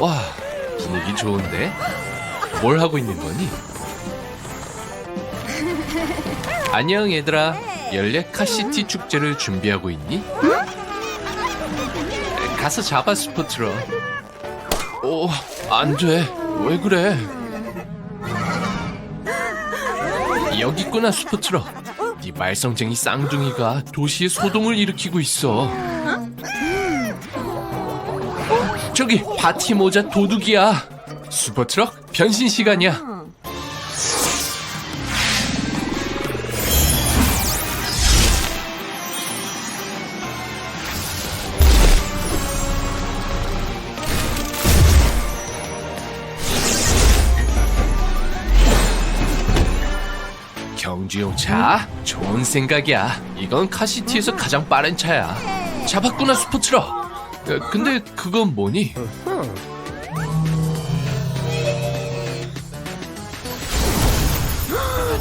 와, 분위기 좋은데? 뭘 하고 있는 거니? 안녕 얘들아. 연례 카시티 축제를 준비하고 있니? 가서 잡아 스포트러. 오, 안 돼. 왜 그래? 여기 있구나 스포트러. 네 말썽쟁이 쌍둥이가 도시에 소동을 일으키고 있어. 저기 바티 모자 도둑이야. 슈퍼트럭 변신 시간이야. 경주용 차? 좋은 생각이야. 이건 카시티에서 가장 빠른 차야. 잡았구나 슈퍼트럭. 어, 근데 그건 뭐니?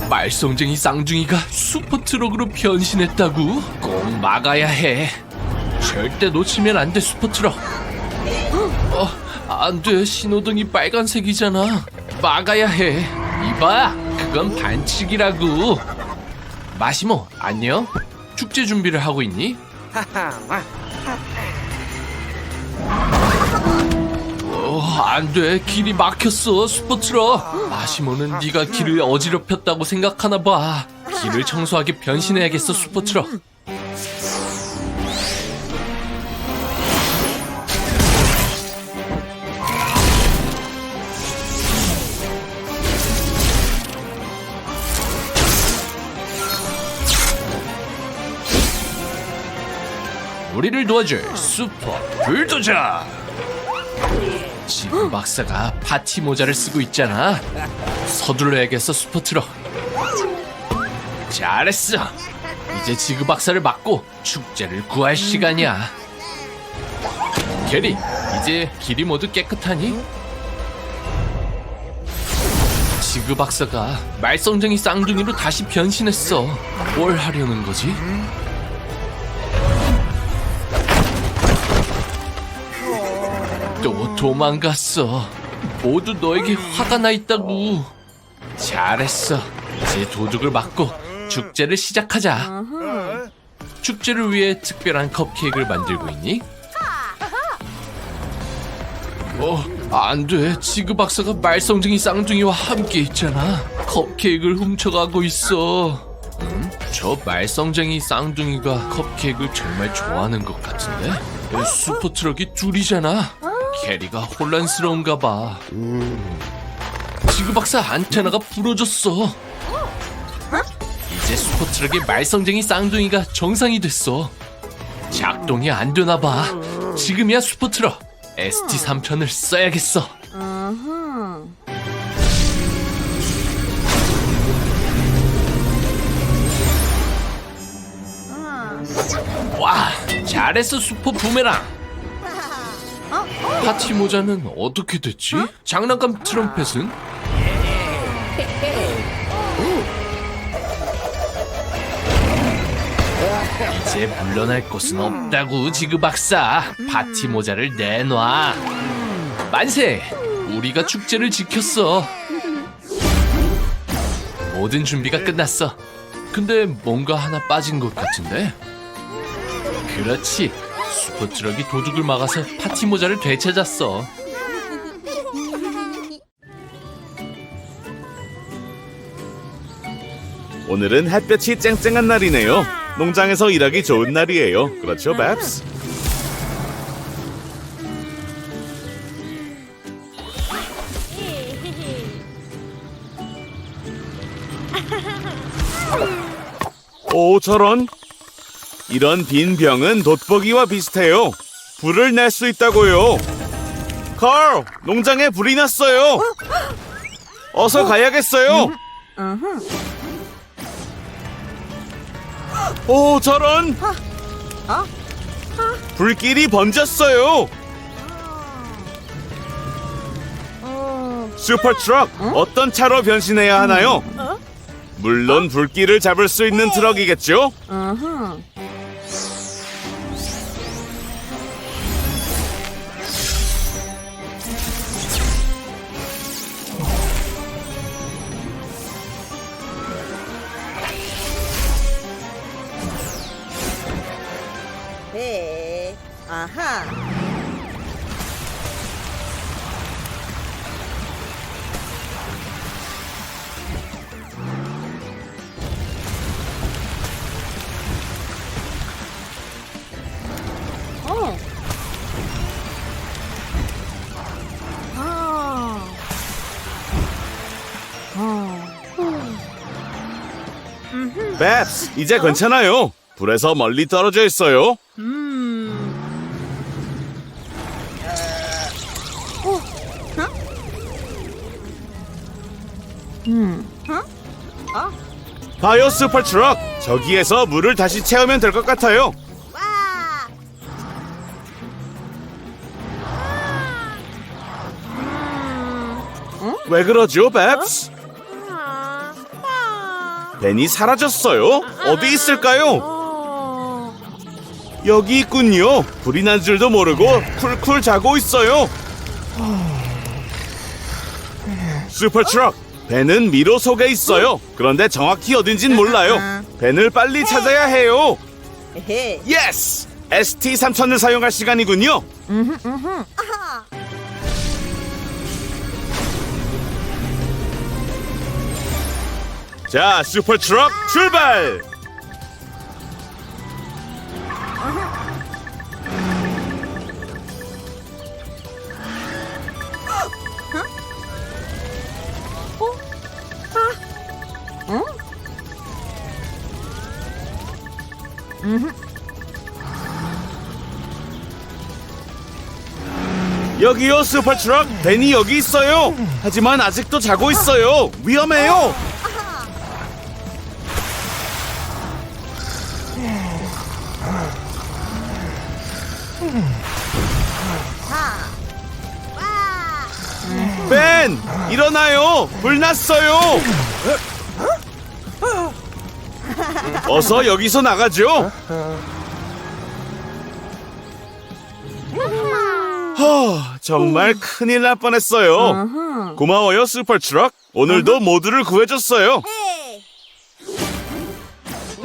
말썽쟁이 쌍둥이가 슈퍼트럭으로 변신했다고? 꼭 막아야 해. 절대 놓치면 안 돼, 슈퍼트럭. 어, 안 돼. 신호등이 빨간색이잖아. 막아야 해. 이봐, 그건 반칙이라고. 마시모, 안녕? 축제 준비를 하고 있니? 어, 안 돼. 길이 막혔어. 슈퍼트럭. 마시모는 네가 길을 어지럽혔다고 생각하나 봐. 길을 청소하게 변신해야겠어, 슈퍼트럭. 우리를 도와줄 슈퍼 불도저. 지금 박사가 파티 모자를 쓰고 있잖아. 서둘러야겠어, 슈퍼트럭. 잘했어. 이제 지그 박사를 막고 축제를 구할 시간이야. 게리, 이제 길이 모두 깨끗하니? 지그 박사가 말썽쟁이 쌍둥이로 다시 변신했어. 뭘 하려는 거지? 도망갔어. 모두 너에게 화가 나 있다고. 잘했어. 이제 도둑을 막고 축제를 시작하자. 축제를 위해 특별한 컵케이크를 만들고 있니? 어, 안 돼. 지그 박사가 말썽쟁이 쌍둥이와 함께 있잖아. 컵케이크를 훔쳐가고 있어. 음? 저 말썽쟁이 쌍둥이가 컵케이크를 정말 좋아하는 것 같은데? 에, 슈퍼트럭이 둘이잖아. 캐리가 혼란스러운가 봐. 지그 박사 안테나가 부러졌어. 이제 슈퍼트럭의 말썽쟁이 쌍둥이가 정상이 됐어. 작동이 안 되나 봐. 지금이야 슈퍼트럭. ST 3000을 써야겠어. 와, 잘했어 슈퍼 부메랑. 파티 모자는 어떻게 됐지? 장난감 트럼펫은? 이제 물러날 곳은 없다고 지그 박사. 파티 모자를 내놔. 만세! 우리가 축제를 지켰어. 모든 준비가 끝났어. 근데 뭔가 하나 빠진 것 같은데? 그렇지. 슈퍼트럭이 도둑을 막아서 파티 모자를 되찾았어. 오늘은 햇볕이 쨍쨍한 날이네요. 농장에서 일하기 좋은 날이에요. 그렇죠, babs? 오, 저런. 이런 빈 병은 돋보기와 비슷해요. 불을 낼 수 있다고요. 칼, 농장에 불이 났어요. 어서 가야겠어요. 오 저런 불길이 번졌어요 슈퍼 트럭 어떤 차로 변신해야 하나요? 물론 불길을 잡을 수 있는 트럭이겠죠? 아하. 어. 아. 어. 뱁스, 이제 괜찮아요. 불에서 멀리 떨어져 있어요. 음. 어? 어? 음. 어? 어? 바이오 슈퍼 트럭, 저기에서 물을 다시 채우면 될 것 같아요. 와! 왜 그러죠, 뱁스? 아. 아. 벤이 사라졌어요. 어디 있을까요? 어. 여기 있군요. 불이 난 줄도 모르고 쿨쿨 자고 있어요. 슈퍼 트럭, 벤은 미로 속에 있어요. 그런데 정확히 어딘진 몰라요. 벤을 빨리 찾아야 해요. 예스! ST3000을 사용할 시간이군요. 자, 슈퍼 트럭 출발! 여기요, 슈퍼 트럭. 벤이 여기 있어요. 하지만 아직도 자고 있어요. 위험해요. 와! 벤, 일어나요. 불 났어요. 어서 여기서 나가죠. 허, 정말 큰일 날 뻔했어요. 어허. 고마워요, 슈퍼 트럭. 오늘도 모두를 구해줬어요.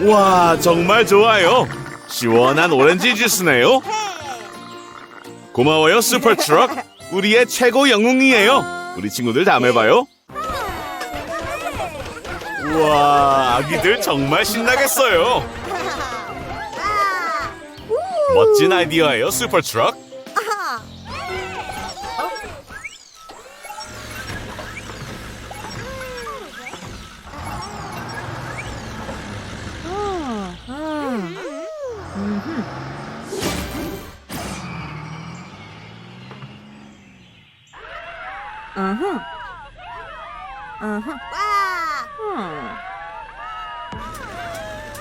와, 정말 좋아요. 시원한 오렌지 주스네요. 고마워요, 슈퍼 트럭. 우리의 최고 영웅이에요. 우리 친구들 다음에 봐요. 우와, 아기들 정말 신나겠어요. 멋진 아이디어예요, 슈퍼 트럭.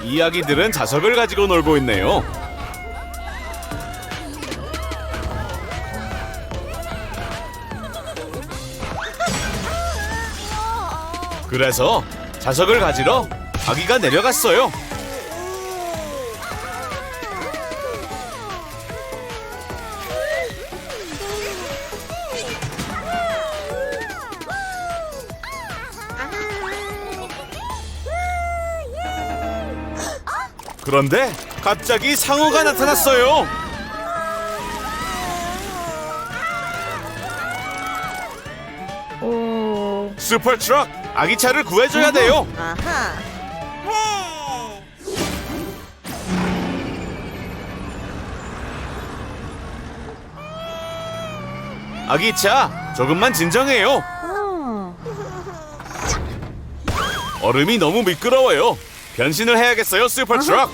이 아기들은 자석을 가지고 놀고 있네요. 그래서 자석을 가지러 아기가 내려갔어요. 그런데 갑자기 상어가 나타났어요. 오. 슈퍼 트럭 아기 차를 구해줘야 돼요. 아하. 해. 아기 차 조금만 진정해요. 어. 얼음이 너무 미끄러워요. 변신을 해야겠어요, 슈퍼 트럭.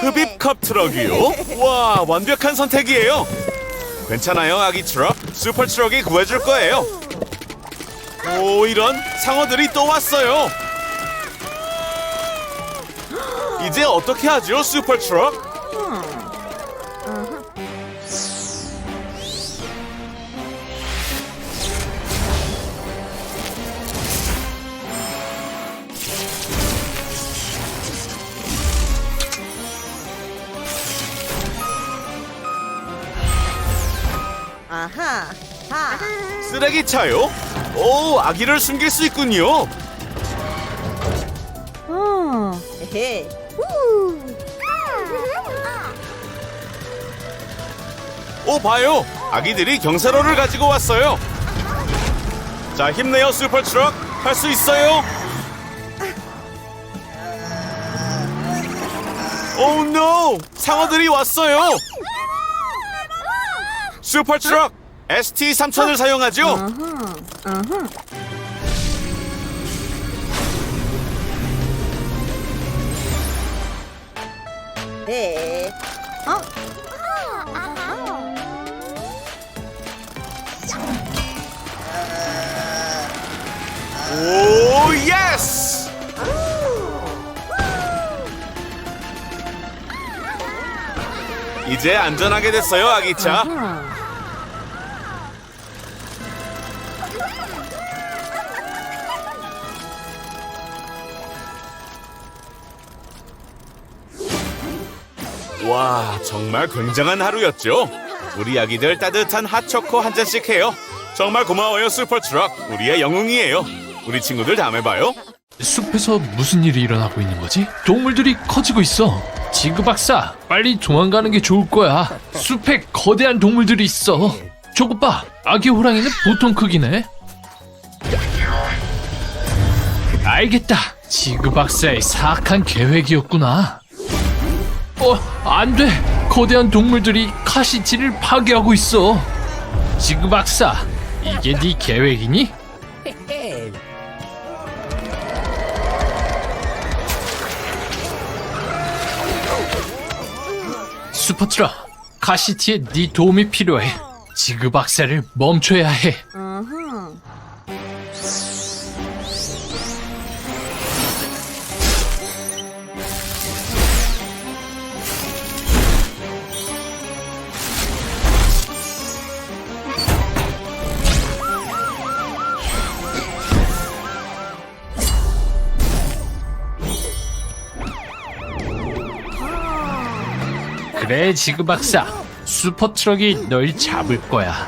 흡입컵 트럭이요? 와, 완벽한 선택이에요. 괜찮아요, 아기 트럭. 슈퍼 트럭이 구해줄 거예요. 오, 이런 상어들이 또 왔어요. 이제 어떻게 하죠, 슈퍼 트럭? 쓰레기 차요? 오, 아기를 숨길 수 있군요. 어, 헤헤. 후. 오, 봐요. 아기들이 경사로를 가지고 왔어요. 자, 힘내요, 슈퍼트럭. 할 수 있어요. 오, 노! 상어들이 왔어요. 슈퍼트럭 ST3000을 사용하죠. 네. 어? 오, 예스! 이제 안전하게 됐어요, 아기차. 와, 정말 굉장한 하루였죠. 우리 아기들 따뜻한 핫초코 한 잔씩 해요. 정말 고마워요, 슈퍼트럭. 우리의 영웅이에요. 우리 친구들 다음에 봐요. 숲에서 무슨 일이 일어나고 있는 거지? 동물들이 커지고 있어. 지그 박사, 빨리 도망가는 게 좋을 거야. 숲에 거대한 동물들이 있어. 저것 봐, 아기 호랑이는 보통 크기네. 알겠다. 지그 박사의 사악한 계획이었구나. 어, 안 돼. 거대한 동물들이 카시티를 파괴하고 있어. 지그 박사, 이게 네 계획이니? 슈퍼트럭, 카시티에 네 도움이 필요해. 지그 박사를 멈춰야 해. 그래, 지그 박사. 슈퍼트럭이 널 잡을 거야.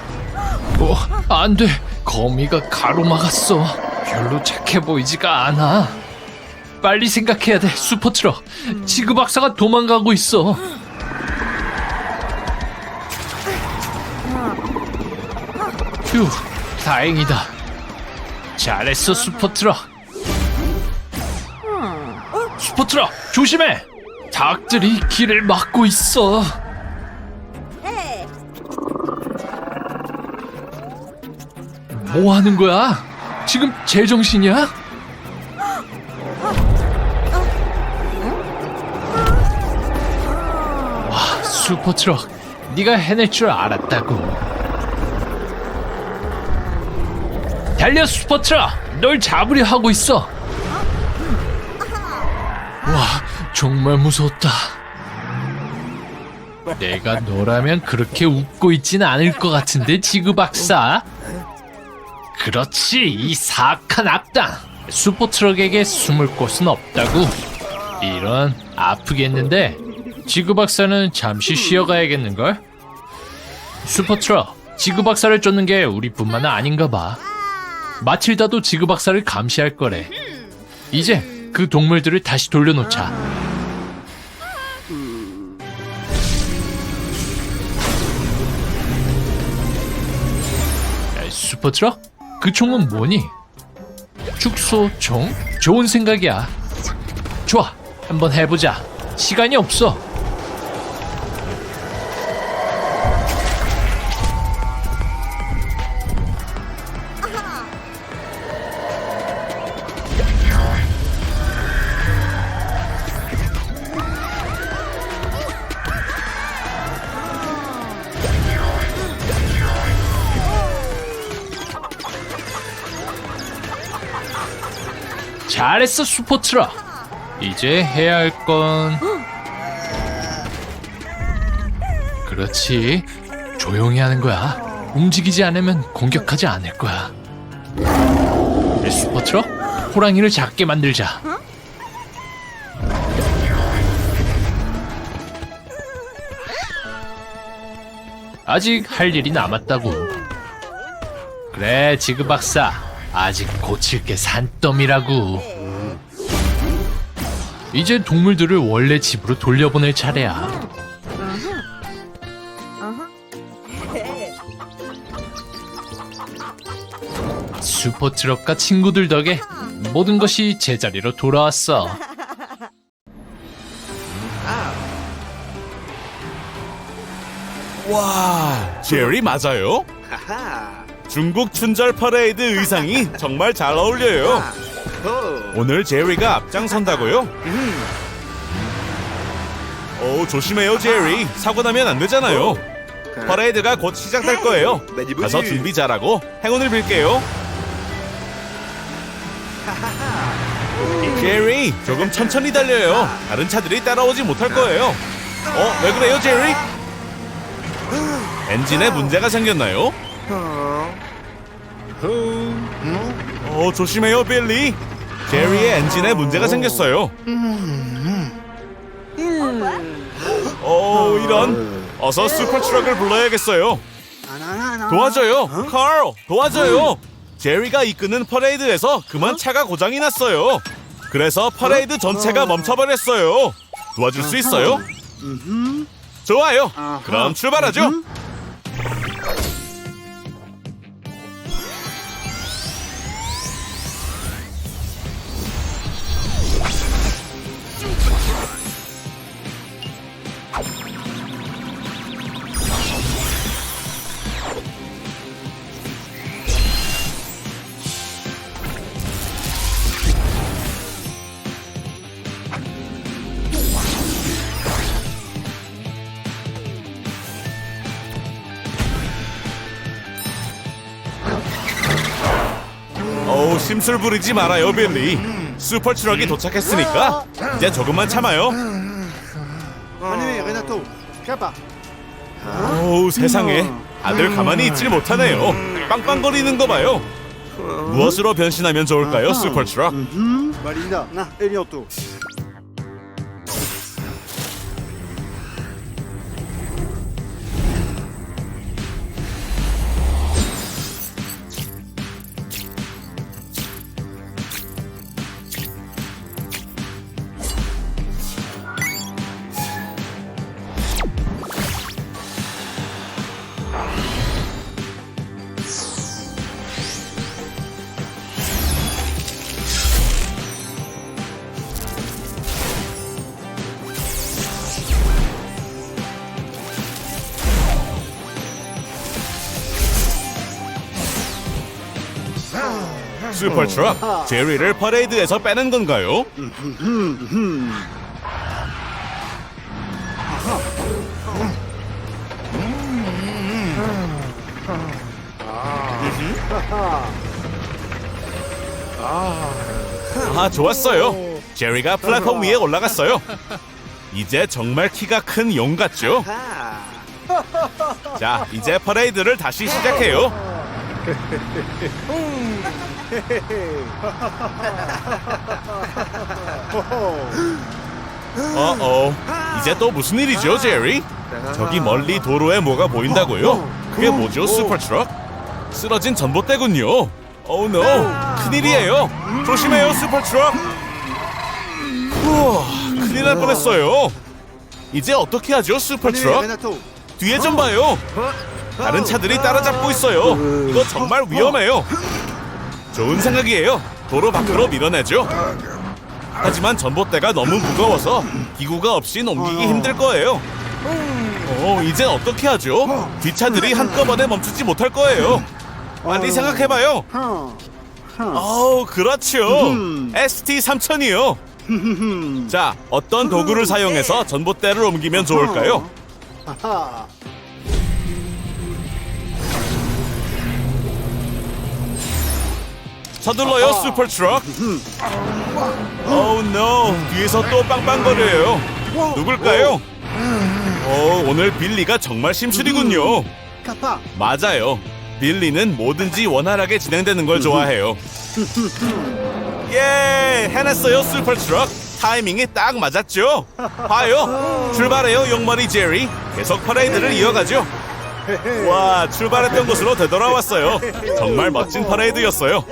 어, 안 돼. 거미가 가로막았어. 별로 착해 보이지가 않아. 빨리 생각해야 돼, 슈퍼트럭. 지그 박사가 도망가고 있어. 휴, 다행이다. 잘했어, 슈퍼트럭. 슈퍼트럭, 조심해! 닭들이 길을 막고 있어. 헤. 뭐 하는 거야? 지금 제정신이야? 와, 슈퍼트럭. 네가 해낼 줄 알았다고. 달려 슈퍼트럭. 널 잡으려 하고 있어. 와, 정말 무서웠다. 내가 너라면 그렇게 웃고 있진 않을 것 같은데 지그 박사. 그렇지 이 사악한 악당. 슈퍼트럭에게 숨을 곳은 없다고. 이런 아프겠는데. 지그 박사는 잠시 쉬어가야겠는걸? 슈퍼트럭 지그 박사를 쫓는 게 우리뿐만은 아닌가 봐. 마틸다도 지그 박사를 감시할 거래. 이제 그 동물들을 다시 돌려놓자 야, 슈퍼트럭? 그 총은 뭐니? 축소 총? 좋은 생각이야. 좋아, 한번 해보자. 시간이 없어. 잘했어, 슈퍼트럭. 이제 해야 할 건. 그렇지. 조용히 하는 거야. 움직이지 않으면 공격하지 않을 거야. 슈퍼트럭, 호랑이를 작게 만들자. 아직 할 일이 남았다고. 그래, 지그 박사. 아직 고칠 게 산더미라고. 이제 동물들을 원래 집으로 돌려보낼 차례야. 슈퍼트럭과 친구들 덕에 모든 것이 제자리로 돌아왔어. 와, 제리 맞아요? 중국 춘절 퍼레이드 의상이 정말 잘 어울려요. 오늘 제리가 앞장선다고요? 오, 조심해요, 제리. 사고 나면 안 되잖아요. 퍼레이드가 곧 시작될 거예요. 가서 준비 잘하고 행운을 빌게요. 제리, 조금 천천히 달려요. 다른 차들이 따라오지 못할 거예요. 어, 왜 그래요, 제리? 엔진에 문제가 생겼나요? 어, 조심해요, 빌리. 제리의 엔진에 문제가 생겼어요. 어, 이런. 어서 슈퍼 트럭을 불러야겠어요. 도와줘요, 칼. 도와줘요. 제리가 이끄는 퍼레이드에서 그만 차가 고장이 났어요. 그래서 퍼레이드 전체가 멈춰버렸어요. 도와줄 수 있어요? 좋아요. 그럼 출발하죠. 심술 부리지 말아요 빌리. 슈퍼 트럭이 도착했으니까 이제 조금만 참아요. 가봐 어우 세상에. 다들 가만히 있질 못하네요. 빵빵거리는 거 봐요. 무엇으로 변신하면 좋을까요 슈퍼 트럭 마리 슈퍼 트럭 제리를 퍼레이드에서 빼는 건가요? 아 좋았어요. 제리가 플랫폼 위에 올라갔어요. 이제 정말 키가 큰 용 같죠? 자 이제 퍼레이드를 다시 시작해요 어어 이제 또 무슨 일이죠 제리? 저기 멀리 도로에 뭐가 보인다고요? 그게 뭐죠 슈퍼트럭? 쓰러진 전봇대군요 어우 노 큰일이에요 조심해요 슈퍼트럭 우와 큰일 날 뻔했어요 이제 어떻게 하죠 슈퍼트럭? 뒤에 좀 봐요 다른 차들이 따라잡고 있어요. 이거 정말 위험해요. 좋은 생각이에요. 도로 밖으로 밀어내죠. 하지만 전봇대가 너무 무거워서 기구가 없인 옮기기 힘들 거예요. 어 이제 어떻게 하죠? 뒷차들이 한꺼번에 멈추지 못할 거예요. 빨리 생각해봐요. 어우 그렇죠. ST 3000이요. 자 어떤 도구를 사용해서 전봇대를 옮기면 좋을까요? 서둘러요 슈퍼 트럭. 오우 노 뒤에서 또 빵빵거려요. 누굴까요? 오 오늘 빌리가 정말 심술이군요. 맞아요. 빌리는 뭐든지 원활하게 진행되는 걸 좋아해요. 예 해냈어요 슈퍼 트럭. 타이밍이 딱 맞았죠? 봐요. 출발해요 용머리 제리. 계속 퍼레이드를 이어가죠. 와 출발했던 곳으로 되돌아왔어요. 정말 멋진 퍼레이드였어요.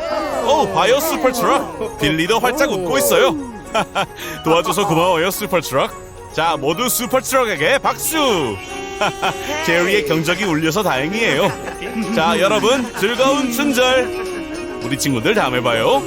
오 바이오 슈퍼트럭 빌리도 활짝 웃고 있어요. 도와줘서 고마워요 슈퍼트럭. 자 모두 슈퍼트럭에게 박수. 제리의 경적이 울려서 다행이에요. 자 여러분 즐거운 춘절. 우리 친구들 다음에 봐요.